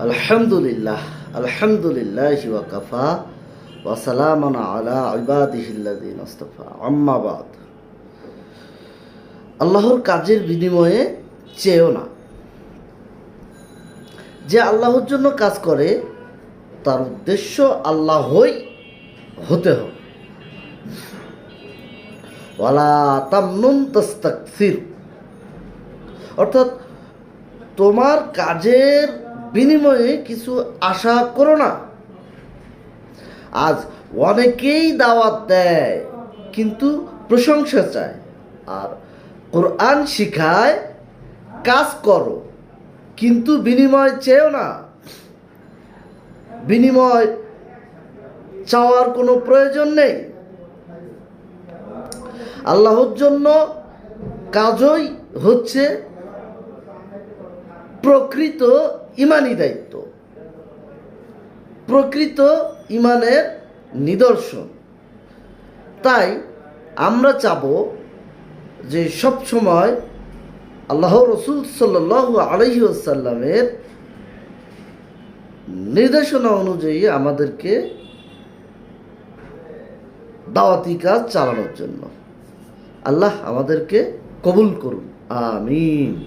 আলহামদুলিল্লাহ আলহামদুলিল্লাহ ওয়াকাফা ওয়াসালামান আলা ইবাদিহিল্লাদিন আম্মাবাদ আল্লাহর কাজের বিনিময়ে চেয়েও না। যে আল্লাহর জন্য কাজ করে, তার উদ্দেশ্য আল্লাহই হতে হবে। ওয়ালা তামনুন তাস্তাকসির। অর্থাৎ তোমার কাজের বিনিময়ে কিছু আশা করো না। আজ অনেকেই দাওয়াত দেয়, কিন্তু প্রশংসা চায়। আর কোরআন শিখায়, কাজ করো, কিন্তু বিনিময় চেয়েও না। বিনিময় চাওয়ার কোনো প্রয়োজন নেই। আল্লাহর জন্য কাজই হচ্ছে প্রকৃত ইমানি দায়িত্ব। প্রকৃত ইমানের নিদর্শন। তাই আমরা চাব যে সব সময় আল্লাহ রসুল সাল্লাহ আলহি আসাল্লামের নির্দেশনা অনুযায়ী আমাদেরকে দাওয়াতি কাজ চালানোর জন্য। আল্লাহ আমাদেরকে কবুল করুন। আমিন।